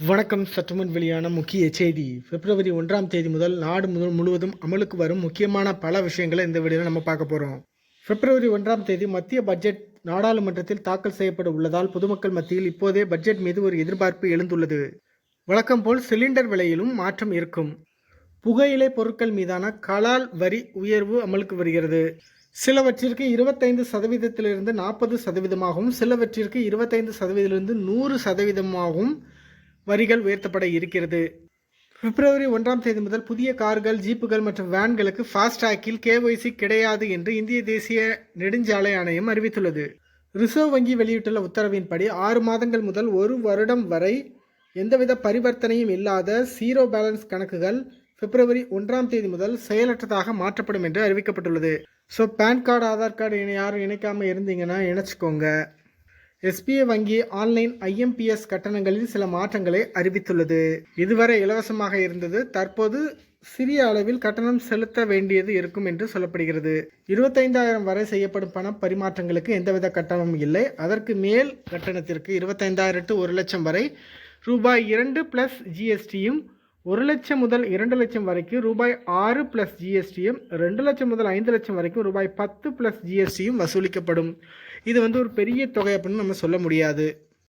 வணக்கம். சற்றுமுன் வெளியான முக்கிய செய்தி. பிப்ரவரி ஒன்றாம் தேதி முதல் நாடு முதல் முழுவதும் அமலுக்கு வரும் முக்கியமான பல விஷயங்களை இந்த வீடியோவில் நம்ம பார்க்க போகிறோம் பிப்ரவரி ஒன்றாம் தேதி மத்திய பட்ஜெட் நாடாளுமன்றத்தில் தாக்கல் செய்யப்பட உள்ளதால் பொதுமக்கள் மத்தியில் இப்போதே பட்ஜெட் மீது ஒரு எதிர்பார்ப்பு எழுந்துள்ளது. வழக்கம் போல் சிலிண்டர் விலையிலும் மாற்றம் இருக்கும். புகையிலை பொருட்கள் மீதான கலால் வரி உயர்வு அமலுக்கு வருகிறது. சிலவற்றிற்கு இருபத்தைந்து சதவீதத்திலிருந்து நாற்பது சதவீதமாகவும் சிலவற்றிற்கு இருபத்தைந்து சதவீதத்திலிருந்து நூறு சதவீதமாகவும் வரிகள் உயர்த்தப்பட இருக்கிறது. பிப்ரவரி ஒன்றாம் தேதி முதல் புதிய கார்கள் ஜீப்புகள் மற்றும் வேன்களுக்கு ஃபாஸ்டாக்கில் கேஒய்சி கிடையாது என்று இந்திய தேசிய நெடுஞ்சாலை ஆணையம் அறிவித்துள்ளது. ரிசர்வ் வங்கி வெளியிட்டுள்ள உத்தரவின்படி ஆறு மாதங்கள் முதல் ஒரு வருடம் வரை எந்தவித பரிவர்த்தனையும் இல்லாத சீரோ பேலன்ஸ் கணக்குகள் பிப்ரவரி ஒன்றாம் தேதி முதல் செயலற்றதாக மாற்றப்படும் என்று அறிவிக்கப்பட்டுள்ளது. So PAN card Aadhaar card இணை யாரும் இணைக்காமல் இருந்தீங்கன்னா இணைச்சிக்கோங்க. எஸ்பிஐ வங்கி ஆன்லைன் ஐஎம்பிஎஸ் கட்டணங்களில் சில மாற்றங்களை அறிவித்துள்ளது. இதுவரை இலவசமாக இருந்தது. தற்போது சிறிய அளவில் கட்டணம் செலுத்த வேண்டியது இருக்கும் என்று சொல்லப்படுகிறது. இருபத்தைந்தாயிரம் வரை செய்யப்படும் பண பரிமாற்றங்களுக்கு எந்தவித கட்டணமும் இல்லை. அதற்கு மேல் கட்டணத்திற்கு இருபத்தைந்தாயிரம் டு ஒரு லட்சம் வரை ரூபாய் இரண்டு ப்ளஸ் ஜிஎஸ்டியும் ஒரு லட்சம் முதல் இரண்டு லட்சம் வரைக்கும் ரூபாய் ஆறு ப்ளஸ் ஜிஎஸ்டியும் ரெண்டு லட்சம் முதல் ஐந்து லட்சம் வரைக்கும் ரூபாய் பத்து ப்ளஸ் ஜிஎஸ்டியும் வசூலிக்கப்படும். இது வந்து ஒரு பெரிய தொகை அப்படின்னு நம்ம சொல்ல முடியாது.